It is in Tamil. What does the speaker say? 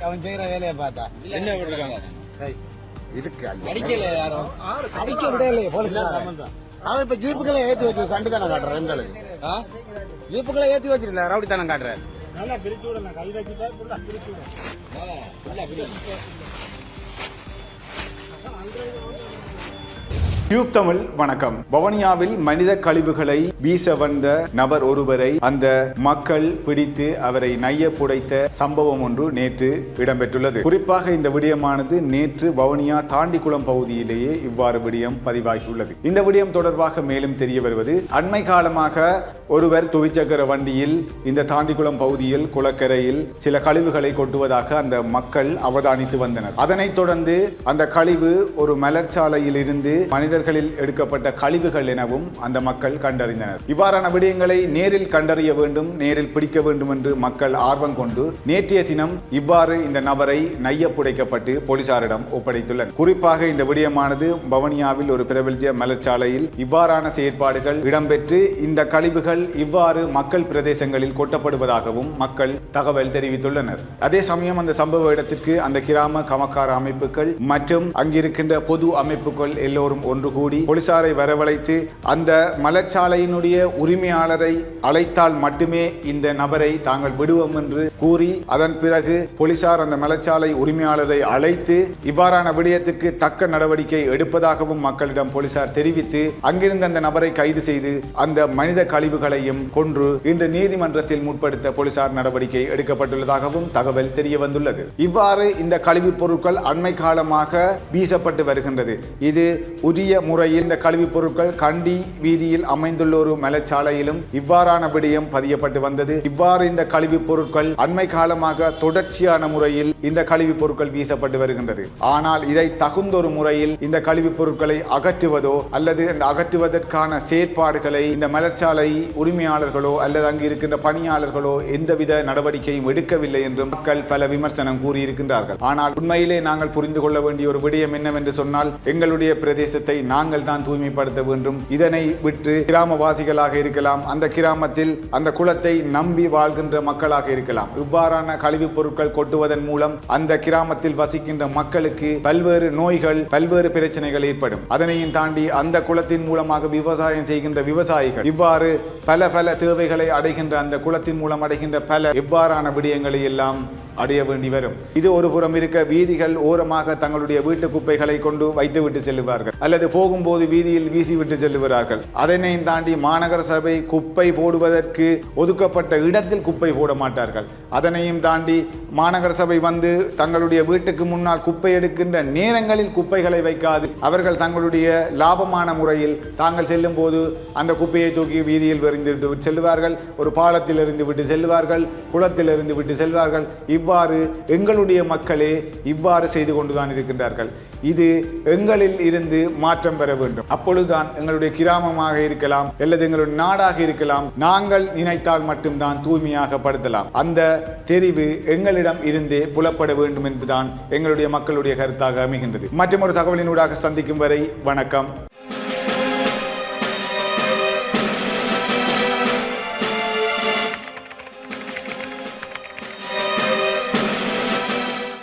அவன் செய்யற வேலையை பார்த்தா. என்ன விட்டுருக்காங்க இதுக்கு அடிக்கல யாரும். அடிக்க விடலையே போலீஸ் அவன் இப்ப ஜீப்புகளை ஏத்தி வச்சு சண்டு தானே காட்டுறான் எங்களுக்கு ஆ? ஜீப்புகளை ஏத்தி வச்சிருக்கல ரவுடி தானே காட்டுறாரு. நல்லா பிடி. டியூப் தமிழ் வணக்கம். பவனியாவில் மனித கழிவுகளை வீச வந்த நபர் ஒருவரை அந்த மக்கள் பிடித்து அவரை நைய புடைத்த சம்பவம் ஒன்று நேற்று இடம்பெற்றுள்ளது. குறிப்பாக இந்த விடயமானது நேற்று வவுனியா தாண்டிக்குளம் பகுதியிலேயே இவ்வாறு விடயம் பதிவாகியுள்ளது. இந்த விடயம் தொடர்பாக மேலும் தெரிய வருவது அண்மை காலமாக ஒருவர் துவிச்சக்கர வண்டியில் இந்த தாண்டிக்குளம் பகுதியில் குளக்கரையில் சில கழிவுகளை கொட்டுவதாக அந்த மக்கள் அவதானித்து வந்தனர். அதனைத் தொடர்ந்து அந்த கழிவு ஒரு மலர்ச்சாலையில் இருந்து மனித மனிதர்களில் எடுக்கப்பட்ட கழிவுகள் எனவும் அந்த மக்கள் கண்டறிந்தனர். இவ்வாறான விடயங்களை நேரில் கண்டறிய வேண்டும் நேரில் பிடிக்க வேண்டும் என்று மக்கள் ஆர்வம் கொண்டு நேற்றைய தினம் இவ்வாறு இந்த நபரை நைய புடைக்கப்பட்டு போலீசாரிடம் ஒப்படைத்துள்ளனர். குறிப்பாக இந்த விடயமானது பவனியாவில் ஒரு பிரபல்ய மலர்ச்சாலையில் இவ்வாறான செயற்பாடுகள் இடம்பெற்று இந்த கழிவுகள் இவ்வாறு மக்கள் பிரதேசங்களில் கொட்டப்படுவதாகவும் மக்கள் தகவல் தெரிவித்துள்ளனர். அதே சமயம் அந்த சம்பவ இடத்திற்கு அந்த கிராம கமக்கார அமைப்புகள் மற்றும் அங்கிருக்கின்ற பொது அமைப்புகள் எல்லோரும் ஒன்று கூடி போலீசாரை வரவழைத்து அந்த மலர்ச்சாலையினுடைய உரிமையாளரை அழைத்தால் மட்டுமே இந்த நபரை தாங்கள் விடுவோம் என்று கூறி அதன் பிறகு போலீசார் அந்த மலர்ச்சாலை உரிமையாளரை அழைத்து இவ்வாறான விடயத்திற்கு தக்க நடவடிக்கை எடுப்பதாகவும் மக்களிடம் போலீசார் தெரிவித்து அங்கிருந்த அந்த நபரை கைது செய்து அந்த மனித கழிவுகளையும் கொன்று இன்று நீதிமன்றத்தில் முற்படுத்த போலீசார் நடவடிக்கை எடுக்கப்பட்டுள்ளதாகவும் தகவல் தெரிய வந்துள்ளது. இவ்வாறு இந்த கழிவுப் பொருட்கள் அண்மை காலமாக வீசப்பட்டு வருகின்றது. இது உரிய முறையில் இந்த கழிவுப் பொருட்கள் கண்டி வீதியில் அமைந்துள்ள ஒரு மலச்சாலையிலும் இவ்வாறான விடயம் பதியப்பட்டு வந்தது. இவ்வாறு இந்த கழிவுப் பொருட்கள் அண்மை காலமாக தொடர்ச்சியான முறையில் இந்த கழிவுப் பொருட்கள் வீசப்பட்டு வருகின்றது. ஆனால் இதை தகுந்தொரு முறையில் இந்த கழிவுப் பொருட்களை அகற்றுவதோ அல்லது அந்த அகற்றுவதற்கான செயற்பாடுகளை இந்த மலர்ச்சாலை உரிமையாளர்களோ அல்லது அங்கு இருக்கின்ற பணியாளர்களோ எந்தவித நடவடிக்கையும் எடுக்கவில்லை என்றும் மக்கள் பல விமர்சனம் கூறியிருக்கின்றார்கள். ஆனால் உண்மையிலே நாங்கள் புரிந்து கொள்ள வேண்டிய ஒரு விடயம் என்னவென்று சொன்னால் எங்களுடைய பிரதேசத்தை நாங்கள் தான் தூய்மைப்படுத்த வேண்டும். இதனை விட்டு கிராமவாசிகளாக இருக்கலாம் அந்த கிராமத்தில் அந்த குளத்தை நம்பி வாழ்கின்ற மக்களாக இருக்கலாம். இவ்வாறான கழிவுப் பொருட்கள் கொட்டுவதன் மூலம் அந்த கிராமத்தில் வசிக்கின்ற மக்களுக்கு பல்வேறு நோய்கள் பல்வேறு பிரச்சனைகள் ஏற்படும். அதனையும் தாண்டி அந்த குளத்தின் மூலமாக விவசாயம் செய்கின்ற விவசாயிகள் இவ்வாறு பல பல தேவைகளை அடைகின்ற அந்த குளத்தின் மூலம் அடைகின்ற பல இவ்வாறான விடயங்களை எல்லாம் அடைய வேண்டி வரும். இது ஒரு புறம் இருக்க வீதிகள் ஓரமாக தங்களுடைய வீட்டு குப்பைகளை கொண்டு வைத்துவிட்டு செல்லுவார்கள். அல்லது போகும்போது வீதியில் வீசிவிட்டு செல்லுகிறார்கள். அதனையும் தாண்டி மாநகர சபை குப்பை போடுவதற்கு ஒதுக்கப்பட்ட இடத்தில் குப்பை போட மாட்டார்கள். அதனையும் தாண்டி மாநகர சபை வந்து தங்களுடைய வீட்டுக்கு முன்னால் குப்பை எடுக்கின்ற நேரங்களில் குப்பைகளை வைக்காது. அவர்கள் தங்களுடைய லாபமான முறையில் தாங்கள் செல்லும் போது அந்த குப்பையை தூக்கி வீதியில் எறிந்து விட்டு செல்வார்கள் ஒரு பாலத்தில் இருந்து விட்டு செல்வார்கள் குளத்தில் இருந்து விட்டு செல்வார்கள். இவ்வாறு எங்களுடைய மக்களே இவ்வாறு செய்து கொண்டுதான் இருக்கின்றார்கள். இது எங்களில் இருந்து மாற்றம் பெற வேண்டும். அப்பொழுதுதான் எங்களுடைய கிராமமாக இருக்கலாம் அல்லது எங்களுடைய நாடாக இருக்கலாம் நாங்கள் நினைத்தால் மட்டும்தான் தூய்மையாக படுத்தலாம். அந்த தெரிவு எங்களிடம் இருந்தே புலப்பட வேண்டும் என்பதுதான் எங்களுடைய மக்களுடைய கருத்தாக அமைகின்றது. மற்றும் ஒரு தகவலினூடாக சந்திக்கும் வரை வணக்கம்.